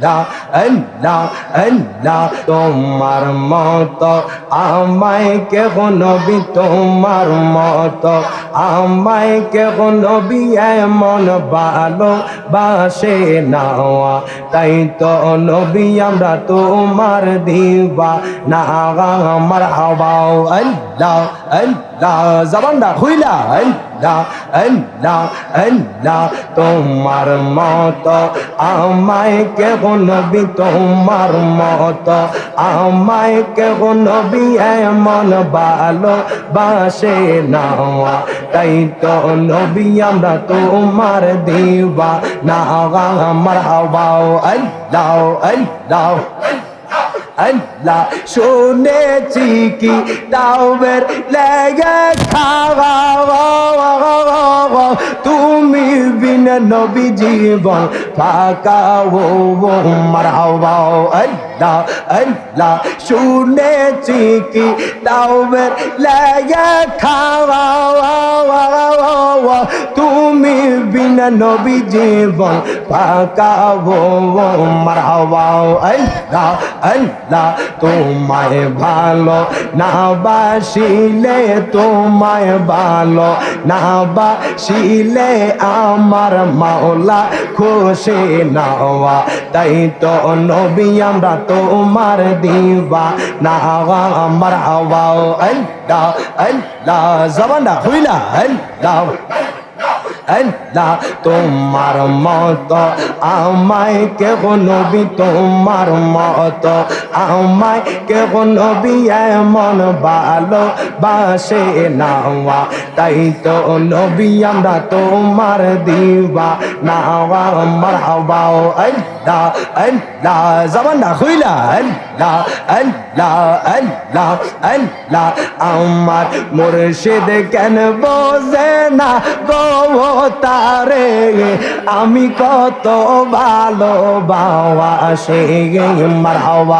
আল্লাহ আল্লাহ আল্লাহ, তোমার মত আমায় কে নবী, তোমার মত আমায় কে নবী এমন ভালো বাসে নাওয়া। তাই তো নবী, আমরা তোমার দিবা না আমার হাওয়াও আল্লাহ আল্লাহ, জবানটা খুইলা। আল্লাহ আল্লাহ আল্লাহ, তোমার মত আমায় কে নবী তোমার মত। আমায় কে নবী এমন ভালো বাসে নাওয়া। তাই তো নবী আমরা তোমার দিবা না আমার হাওয়াও আল্লাহ আল্লাহ আল্লাহ। শুনেছি কি তাওবের লেগে খাওয়া বিন নবী জীবন ফাঁকা ও মারাও আল্লাহ আল্লাহ শুনেছি কি তাও লেগে খাওয়া তুমি বিনা নবী জীবন ও মারাও আল্লাহ আল্লাহ, তোমায় ভালো না বাসিলে তোমায় ভালো না বাসিলে আমার মাওলা খুশি নাওয়া তাই তো নবী, আমরা তোমার দিবা না হাওয়াও আল্লাহ আল্লাহ, জবানটা হইলা আল্লাহ আল্লাহ, তোমার মত, আমায় কে নবী, তোমার মত, আমায় কে নবী এমন ভালো বাসে নাওয়া। তাই তো নবী, আমরা তোমার দিবা নাওয়া হাওয়াও আল্লাহ আল্লাহ জবানটা খুইলা, আল্লাহ আল্লাহ আল্লাহ আল্লাহ আমার মুর্শিদ কেন বোঝে না গো তারে? আমি কত ভালো বাবা, সে মারাও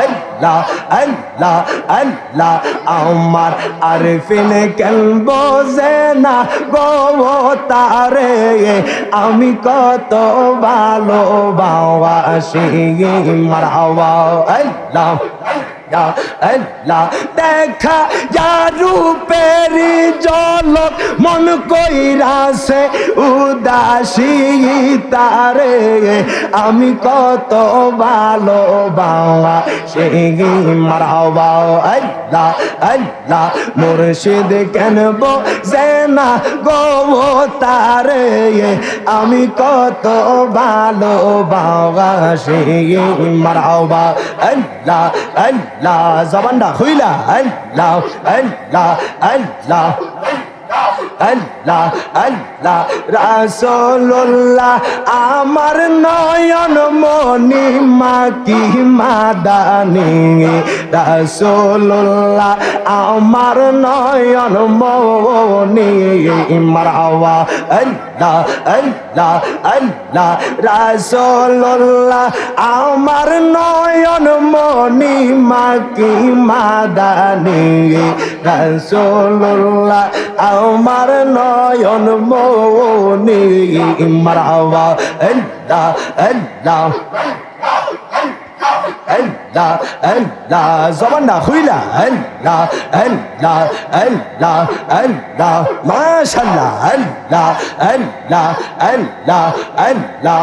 আল্লাহ আল্লাহ আল্লাহ, আমার আরফিন কেন বোঝে না গো তারে? আমি কত ভালো বাবা, সে মারাও আল্লাহ আল্লাহ দেখা যা রূপেরি জলক মন কইরাছে, উদাসী তারে, আমি কত ভালো বাবা সে মারাবা আল্লাহ আল্লাহ, মুর্শিদ কেন বোঝে না গো তারে, আমি কত ভালো বাবা সে মারাবা আল্লাহ আল্লাহ, জবানটা হইলা আল্লাহ আল্লাহ আল্লাহ আল্লাহ আল্লাহ রাসোল্লাহ আমার নয়ন মনি মাকি মাদানি রাসোল্লাহ আমার নয়ন মনি মারাওয়া আল্লাহ আল্লাহ আল্লাহ রাসোল্লাহ আমার নয়ন মনি মাকি মাদানি রাসোল্লাহ আমার নয়ন মনি মারাওয়া আল্লাহ আল্লাহ আল্লাহ আল্লাহ জবানটা খুইলা আল্লাহ আল্লাহ আল্লাহ আল্লাহ মাশাল্লাহ আল্লাহ আল্লাহ আল্লাহ আল্লাহ